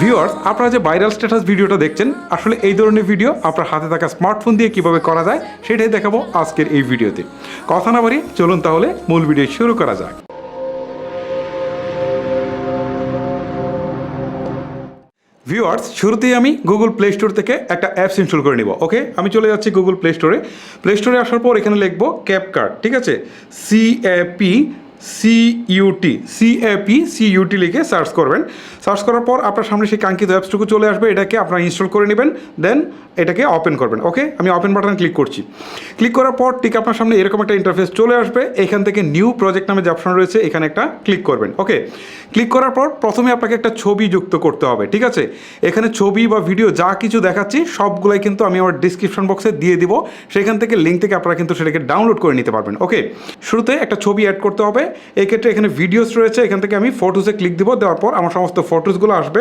Viewers আপনারা যে viral status ভিডিওটা দেখছেন, আসলে এই ধরনের ভিডিও আপনার হাতে থাকা স্মার্টফোন দিয়ে কীভাবে করা যায়, সেটাই দেখাবো আজকের এই ভিডিওতে কথা না বাড়ি চলুন তাহলে মূল ভিডিও শুরু করা যাক। ভিউয়ার্স শুরুতেই আমি গুগল প্লে স্টোর থেকে একটা অ্যাপস ইনস্টল করে নিব ওকে আমি চলে যাচ্ছি গুগল প্লে স্টোরে প্লে স্টোরে আসার পর এখানে লিখব ক্যাপকার্ট ঠিক আছে? C P C U T C A P C U T লিখে সার্চ করবেন। সার্চ করার পর আপনার সামনে সেই কাঙ্ক্ষিত অ্যাপসটুকু চলে আসবে, এটাকে আপনারা ইনস্টল করে নেবেন দেন এটাকে ওপেন করবেন। ওকে আমি ওপেন বাটনে ক্লিক করছি। ক্লিক করার পর ঠিক আপনার সামনে এরকম একটা ইন্টারফেস চলে আসবে। এখান থেকে নিউ প্রজেক্ট নামে যে অপশন রয়েছে, এখানে একটা ক্লিক করবেন। ওকে ক্লিক করার পর প্রথমে আপনাকে একটা ছবি যুক্ত করতে হবে, ঠিক আছে? এখানে ছবি বা ভিডিও যা কিছু দেখাচ্ছি, সবগুলাই কিন্তু আমি আমার ডিসক্রিপশন বক্সে দিয়ে দিব। সেখান থেকে লিঙ্ক থেকে আপনারা কিন্তু সেটাকে ডাউনলোড করে নিতে পারবেন। ওকে শুরুতে একটা ছবি অ্যাড করতে হবে। এই ক্ষেত্রে এখানে ভিডিওস রয়েছে, এখান থেকে আমি ফটোসে ক্লিক দিব, দেওয়ার পর আমার সমস্ত ফটোসগুলো আসবে।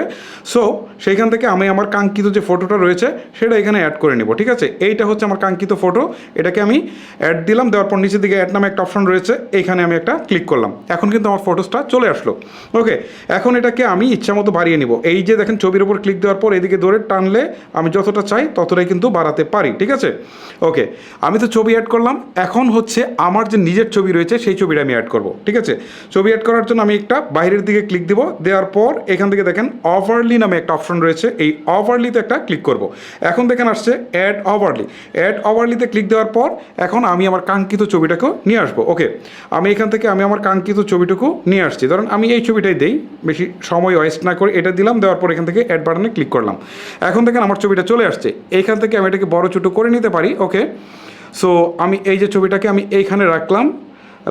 সো সেইখান থেকে আমি আমার কাঙ্ক্ষিত যে ফটোটা রয়েছে, সেটা এখানে অ্যাড করে নেব, ঠিক আছে? এইটা হচ্ছে আমার কাঙ্ক্ষিত ফটো এটাকে আমি অ্যাড দিলাম, দেওয়ার পর নিচের দিকে অ্যাড নামে একটা অপশন রয়েছে, এইখানে আমি একটা ক্লিক করলাম। এখন কিন্তু আমার ফটোসটা চলে আসলো। ওকে এখন এটাকে আমি ইচ্ছা মতো বাড়িয়ে নিব। এই যে দেখেন ছবির উপর ক্লিক দেওয়ার পর এদিকে ধরে টানলে আমি যতটা চাই ততটাই কিন্তু বাড়াতে পারি, ঠিক আছে? ওকে আমি তো ছবি অ্যাড করলাম। এখন হচ্ছে আমার যে নিজের ছবি রয়েছে, সেই ছবিটা আমি অ্যাড করব। ঠিক আছে? ছবি অ্যাড করার জন্য আমি একটা বাইরের দিকে ক্লিক দিব। দেওয়ার পর এখান থেকে দেখেন ওভারলি নামে একটা অপশন রয়েছে। এই ওভারলিতে একটা ক্লিক করব। এখন দেখেন আসছে অ্যাড ওভারলি অ্যাড ওভারলিতে ক্লিক দেওয়ার পর এখন আমি আমার কাঙ্ক্ষিত ছবিটাকেও নিয়ে আসব। ওকে আমি এখান থেকে আমি আমার কাঙ্ক্ষিত ছবিটুকু নিয়ে আসছি। ধরুন আমি এই ছবিটাই দেই, বেশি সময় ওয়েস্ট না করে এটা দিলাম, দেওয়ার পর এখান থেকে অ্যাড বাটনে ক্লিক করলাম। এখন দেখেন আমার ছবিটা চলে আসছে। এইখান থেকে আমি এটাকে বড় ছোটো করে নিতে পারি। ওকে সো আমি এই যে ছবিটাকে আমি এইখানে রাখলাম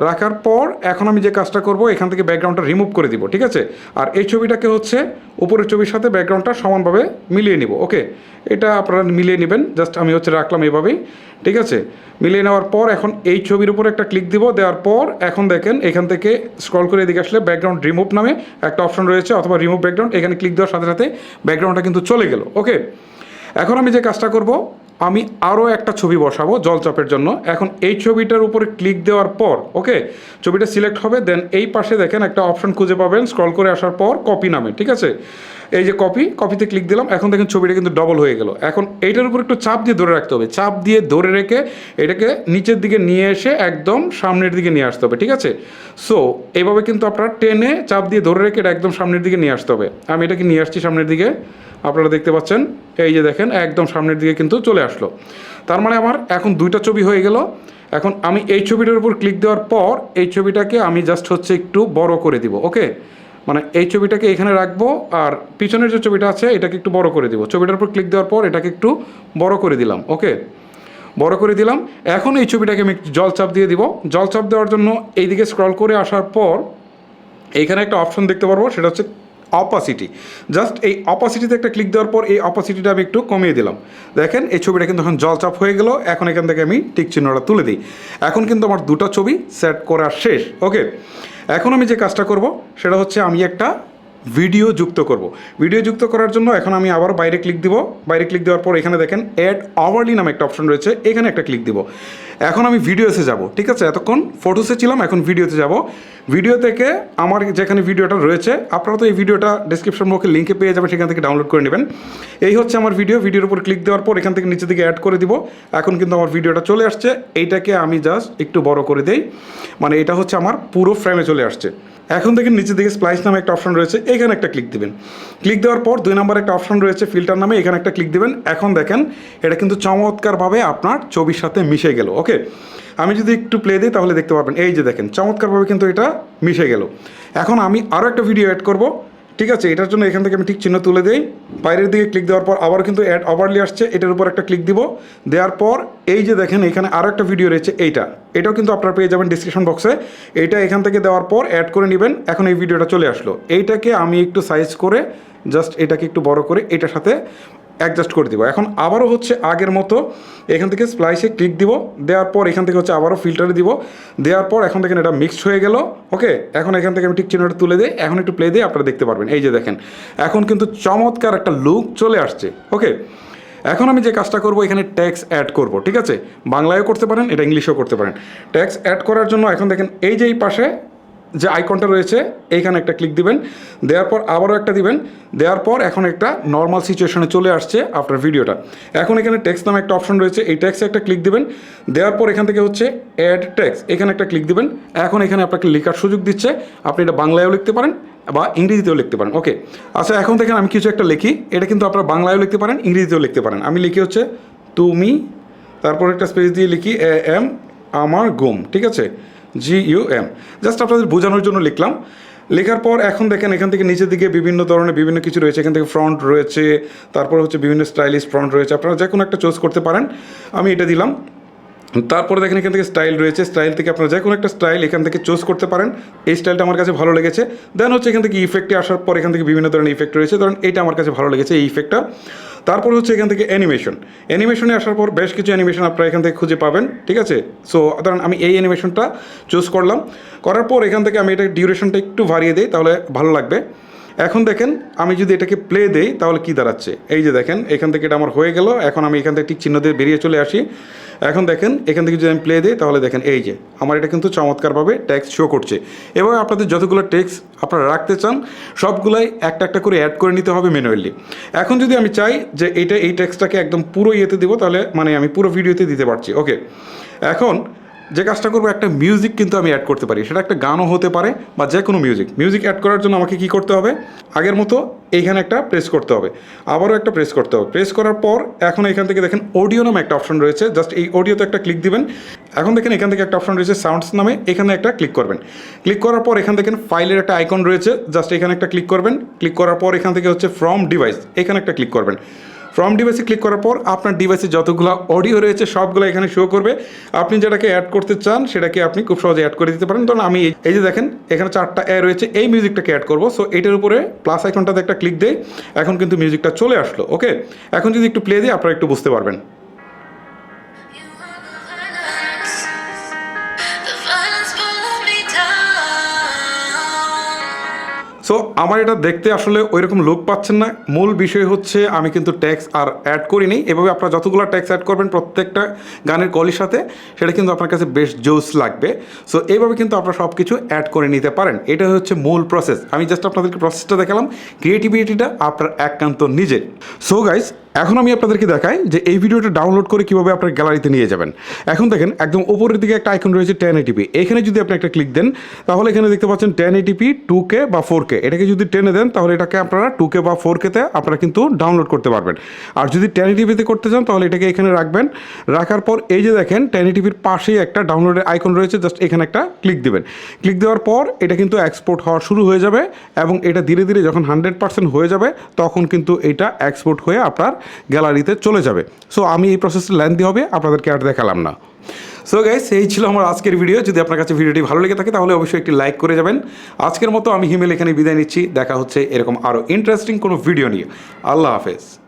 রাখার পর এখন আমি যে কাজটা করব, এখান থেকে ব্যাকগ্রাউন্ডটা রিমুভ করে দিব, ঠিক আছে? আর এই ছবিটাকে হচ্ছে উপরের ছবির সাথে ব্যাকগ্রাউন্ডটা সমানভাবে মিলিয়ে নিব, ওকে? এটা আপনারা মিলিয়ে নেবেন, জাস্ট আমি হচ্ছে রাখলাম এভাবেই, ঠিক আছে? মিলিয়ে নেওয়ার পর এখন এই ছবির উপর একটা ক্লিক দিব, দেওয়ার পর এখন দেখেন, এখান থেকে স্ক্রল করে এদিকে আসলে ব্যাকগ্রাউন্ড রিমুভ নামে একটা অপশন রয়েছে, অথবা রিমুভ ব্যাকগ্রাউন্ড এখানে ক্লিক দেওয়ার সাথে সাথে ব্যাকগ্রাউন্ডটা কিন্তু চলে গেল, ওকে? এখন আমি যে কাজটা করব আমি আরও একটা ছবি বসাবো জলচাপের জন্য। এখন এই ছবিটার উপরে ক্লিক দেওয়ার পর, ওকে? ছবিটা সিলেক্ট হবে, দেন এই পাশে দেখেন একটা অপশন খুঁজে পাবেন। স্ক্রল করে আসার পর কপি নামে, ঠিক আছে? এই যে কপি কপিতে ক্লিক দিলাম, এখন দেখেন ছবিটা কিন্তু ডবল হয়ে গেল। এখন এইটার উপর একটু চাপ দিয়ে ধরে রাখতে হবে। চাপ দিয়ে ধরে রেখে এটাকে নিচের দিকে নিয়ে এসে একদম সামনের দিকে নিয়ে আসতে হবে, ঠিক আছে? সো এইভাবে কিন্তু আপনারা টেনে চাপ দিয়ে ধরে রেখে একদম সামনের দিকে নিয়ে আসতে হবে। আমি এটাকে নিয়ে আসছি সামনের দিকে। আপনারা দেখতে পাচ্ছেন, এই যে দেখেন, একদম সামনের দিকে কিন্তু চলে আসলো। তার মানে আমার এখন দুইটা ছবি হয়ে গেল। এখন আমি এই ছবিটার উপর ক্লিক দেওয়ার পর এই ছবিটাকে আমি জাস্ট হচ্ছে একটু বড় করে দিব ওকে মানে এই ছবিটাকে এখানে রাখব আর পিছনের যে ছবিটা আছে, এটাকে একটু বড় করে দিব। ছবিটার উপর ক্লিক দেওয়ার পর এটাকে একটু বড় করে দিলাম ওকে বড় করে দিলাম। এখন এই ছবিটাকে আমি একটু জল চাপ দিয়ে দিব। জল চাপ দেওয়ার জন্য এইদিকে স্ক্রল করে আসার পর, এইখানে একটা অপশন দেখতে পারব, সেটা হচ্ছে অপাসিটি জাস্ট এই অপাসিটিতে একটা ক্লিক দেওয়ার পর এই অপাসিটিটা আমি একটু কমিয়ে দিলাম। দেখেন, এই ছবিটা কিন্তু এখন জলচাপ হয়ে গেল, এখন এখান থেকে আমি টিক চিহ্নটা তুলে দিই। এখন কিন্তু আমার দুটো ছবি সেট করা শেষ ওকে এখন আমি যে কাজটা করব, সেটা হচ্ছে আমি একটা ভিডিও যুক্ত করব। ভিডিও যুক্ত করার জন্য এখন আমি আবার বাইরে ক্লিক দিব। বাইরে ক্লিক দেওয়ার পর এখানে দেখেন অ্যাড আওয়ারলি নামে একটা অপশন রয়েছে। এখানে একটা ক্লিক দিব। এখন আমি ভিডিওসে যাব, ঠিক আছে? এতক্ষণ ফটোসে ছিলাম, এখন ভিডিওতে যাব। ভিডিও থেকে আমার যেখানে ভিডিওটা রয়েছে, আপনারা তো এই ভিডিওটা ডিসক্রিপশন বক্সে লিঙ্কে পেয়ে যাবেন, সেখান থেকে ডাউনলোড করে নেবেন। এই হচ্ছে আমার ভিডিও ভিডিওর উপর ক্লিক দেওয়ার পর এখান থেকে নিচে দিকে অ্যাড করে দিব। এখন কিন্তু আমার ভিডিওটা চলে আসছে। এইটাকে আমি জাস্ট একটু বড় করে দেই। মানে এটা হচ্ছে আমার পুরো ফ্রেমে চলে আসছে। এখন দেখেন নিচের দিকে স্প্লাইস নামে একটা অপশন রয়েছে, এখানে একটা ক্লিক দেবেন। ক্লিক দেওয়ার পর দুই নম্বর একটা অপশন রয়েছে ফিল্টার নামে, এখানে একটা ক্লিক দেবেন। এখন দেখেন, এটা কিন্তু চমৎকারভাবে আপনার ছবির সাথে মিশে গেল ওকে আমি যদি একটু প্লে দিই, তাহলে দেখতে পাবেন এই যে দেখেন, চমৎকারভাবে কিন্তু এটা মিশে গেল। এখন আমি আরও একটা ভিডিও অ্যাড করব। ঠিক আছে, এটার জন্য এখান থেকে আমি ঠিক চিহ্ন তুলে দিই। বাইরের দিকে ক্লিক দেওয়ার পর আবার কিন্তু অ্যাড ওভারলি আসছে, এটার উপর একটা ক্লিক দিব। দেওয়ার পর এই যে দেখেন, এখানে আরও একটা ভিডিও রয়েছে, এইটা। এটাও কিন্তু আপনারা পেয়ে যাবেন ডিসক্রিপশন বক্সে এইটা এখান থেকে দেওয়ার পর অ্যাড করে নেবেন, এখন এই ভিডিওটা চলে আসলো। এইটাকে আমি একটু সাইজ করে জাস্ট এটাকে একটু বড় করে, এটার সাথে অ্যাডজাস্ট করে দিব। এখন আবারও হচ্ছে আগের মতো এখান থেকে স্প্লাইসে ক্লিক দিব, দেওয়ার পর এখান থেকে হচ্ছে আবারও ফিল্টারে দিব। দেওয়ার পর এখন দেখেন এটা মিক্সড হয়ে গেল ওকে এখন এখান থেকে আমি ঠিক চিহ্নটা তুলে দিই। এখন একটু প্লে দিয়ে আপনারা দেখতে পারবেন। এই যে দেখেন, এখন কিন্তু চমৎকার একটা লুক চলে আসছে ওকে এখন আমি যে কাজটা করব, এখানে ট্যাক্স অ্যাড করব, ঠিক আছে? বাংলায়ও করতে পারেন, এটা ইংলিশেও করতে পারেন। ট্যাক্স অ্যাড করার জন্য এখন দেখেন, এই যে এই পাশে যে আইকনটা রয়েছে, এইখানে একটা ক্লিক দিবেন, দেওয়ার পর আবারও একটা দিবেন, দেওয়ার পর এখন একটা নর্মাল সিচুয়েশনে চলে আসছে আপনার ভিডিওটা এখন এখানে ট্যাক্স নামে একটা অপশন রয়েছে, এই ট্যাক্সে একটা ক্লিক দিবেন, দেওয়ার পর এখান থেকে হচ্ছে অ্যাড ট্যাক্স এখানে একটা ক্লিক দিবেন, এখন এখানে আপনাকে লেখার সুযোগ দিচ্ছে, আপনি এটা বাংলায়ও লিখতে পারেন বা ইংরেজিতেও লিখতে পারেন। ওকে আচ্ছা এখন দেখেন আমি কিছু একটা লিখি, এটা কিন্তু আপনারা বাংলায়ও লিখতে পারেন, ইংরেজিতেও লিখতে পারেন। আমি লিখি হচ্ছে, তুমি, তারপর একটা স্পেস দিয়ে লিখি, এ, এম, আমার গুম ঠিক আছে? জি ইউ জাস্ট আপনাদের বোঝানোর জন্য লিখলাম। লেখার পর এখন দেখেন, এখান থেকে নিচের দিকে বিভিন্ন ধরনের বিভিন্ন কিছু রয়েছে। এখান থেকে ফ্রন্ট রয়েছে, তারপর হচ্ছে বিভিন্ন স্টাইলিশ ফ্রন্ট রয়েছে। আপনারা যে কোনো একটা চুজ করতে পারেন। আমি এটা দিলাম। তারপরে দেখেন, এখান থেকে স্টাইল রয়েছে। স্টাইল থেকে আপনারা যে কোনো একটা স্টাইল এখান থেকে চুজ করতে পারেন। এই স্টাইলটা আমার কাছে ভালো লেগেছে। দেন হচ্ছে এখান থেকে ইফেক্টে আসার পর এখান থেকে বিভিন্ন ধরনের ইফেক্ট রয়েছে। ধরুন এটা আমার কাছে ভালো লেগেছে, এই ইফেক্টটা তারপর হচ্ছে এখান থেকে অ্যানিমেশন অ্যানিমেশনে আসার পর বেশ কিছু অ্যানিমেশন আপনারা এখান থেকে খুঁজে পাবেন, ঠিক আছে? সো ধরেন আমি এই অ্যানিমেশনটা চুজ করলাম। করার পর এখান থেকে আমি এটা ডিউরেশনটা একটু বাড়িয়ে দিই, তাহলে ভালো লাগবে। এখন দেখেন, আমি যদি এটাকে প্লে দেই, তাহলে কি দাঁড়াচ্ছে? এই যে দেখেন, এখান থেকে এটা আমার হয়ে গেল। এখন আমি এখান থেকে ঠিক চিহ্ন দিয়ে বেরিয়ে চলে আসি। এখন দেখেন, এখান থেকে যদি আমি প্লে দিই, তাহলে দেখেন এই যে, আমার এটা কিন্তু চমৎকারভাবে ট্যাক্স শো করছে। এবার আপনাদের যতগুলো ট্যাক্স আপনারা রাখতে চান, সবগুলাই একটা একটা করে অ্যাড করে নিতে হবে ম্যানুয়ালি এখন যদি আমি চাই যে এটা, এই ট্যাক্সটাকে একদম পুরো ইয়েতে দিব, তাহলে মানে আমি পুরো ভিডিওতে দিতে পারছি। ওকে এখন যে কাজটা করব, একটা মিউজিক কিন্তু আমি অ্যাড করতে পারি। সেটা একটা গানও হতে পারে বা যে কোনো মিউজিক মিউজিক অ্যাড করার জন্য আমাকে কি করতে হবে? আগের মতো এইখানে একটা প্রেস করতে হবে। আবারও একটা প্রেস করতে হবে। প্রেস করার পর এখন এখান থেকে দেখেন অডিও নামে একটা অপশন রয়েছে। জাস্ট এই অডিওতে একটা ক্লিক দিবেন। এখন দেখেন এখান থেকে একটা অপশন রয়েছে সাউন্ডস নামে। এখানে একটা ক্লিক করবেন। ক্লিক করার পর এখান দেখেন ফাইলের একটা আইকন রয়েছে। জাস্ট এখানে একটা ক্লিক করবেন। ক্লিক করার পর এখান থেকে হচ্ছে ফ্রম ডিভাইস এখানে একটা ক্লিক করবেন। ফ্রম ডিভাইসে ক্লিক করার পর আপনার ডিভাইসে যতগুলো অডিও রয়েছে, সবগুলো এখানে শো করবে। আপনি যেটাকে অ্যাড করতে চান, সেটাকে আপনি খুব সহজে অ্যাড করে দিতে পারেন। ধরুন আমি এই- যে দেখেন, এখানে চারটা অ্যা রয়েছে, এই মিউজিকটাকে অ্যাড করব। সো এটার উপরে প্লাস আইকনটাতে একটা ক্লিক দেয় এখন কিন্তু মিউজিকটা চলে আসলো ওকে এখন যদি একটু প্লে দিই, আপনারা একটু বুঝতে পারবেন। সো আমার এটা দেখতে আসলে ওই রকম লুক পাচ্ছেন না। মূল বিষয় হচ্ছে আমি কিন্তু ট্যাক্স আর অ্যাড করিনি। এভাবে আপনারা যতগুলো ট্যাক্স অ্যাড করবেন প্রত্যেকটা গানের কলির সাথে, সেটা কিন্তু আপনার কাছে বেশ জোস লাগবে। সো এইভাবে কিন্তু আপনারা সব কিছু অ্যাড করে নিতে পারেন। এটা হচ্ছে মূল প্রসেস আমি জাস্ট আপনাদেরকে প্রসেসটা দেখালাম। ক্রিয়েটিভিটিটা আপনার একান্ত নিজের। সো গাইস এখন আমি আপনাদেরকে দেখাই যে এই ভিডিওটা ডাউনলোড করে কীভাবে আপনার গ্যালারিতে নিয়ে যাবেন। এখন দেখেন, একদম উপরের দিকে একটা আইকন রয়েছে টেন এটিপি এখানে যদি আপনি একটা ক্লিক দেন, তাহলে এখানে দেখতে পাচ্ছেন টেন এটিপি টু কে বা ফোর কে এটাকে যদি টেনে দেন, তাহলে এটাকে আপনারা টু কে বা ফোর কেতে আপনারা কিন্তু ডাউনলোড করতে পারবেন। আর যদি টেন এটিপিতে করতে চান, তাহলে এটাকে এখানে রাখবেন। রাখার পর এই যে দেখেন টেন এটিপির পাশেই একটা ডাউনলোডের আইকন রয়েছে জাস্ট এখানে একটা ক্লিক দেবেন। ক্লিক দেওয়ার পর এটা কিন্তু এক্সপোর্ট হওয়া শুরু হয়ে যাবে এবং এটা ধীরে ধীরে যখন হান্ড্রেড পার্সেন্ট হয়ে যাবে, তখন কিন্তু এটা এক্সপোর্ট হয়ে আপনার গ্যালারিতে চলে যাবে। সো আমি এই প্রসেসটা লেন্দি হবে, আপনাদেরকে আর দেখালাম না। সো গাইস এই ছিল আমার আজকের ভিডিও যদি আপনার কাছে ভিডিওটি ভালো লেগে থাকে, তাহলে অবশ্যই একটি লাইক করে যাবেন। আজকের মতো আমি হিমেল এখানে বিদায় নিচ্ছি। দেখা হচ্ছে এরকম আরও ইন্টারেস্টিং কোনো ভিডিও নিয়ে। আল্লাহ হাফেজ।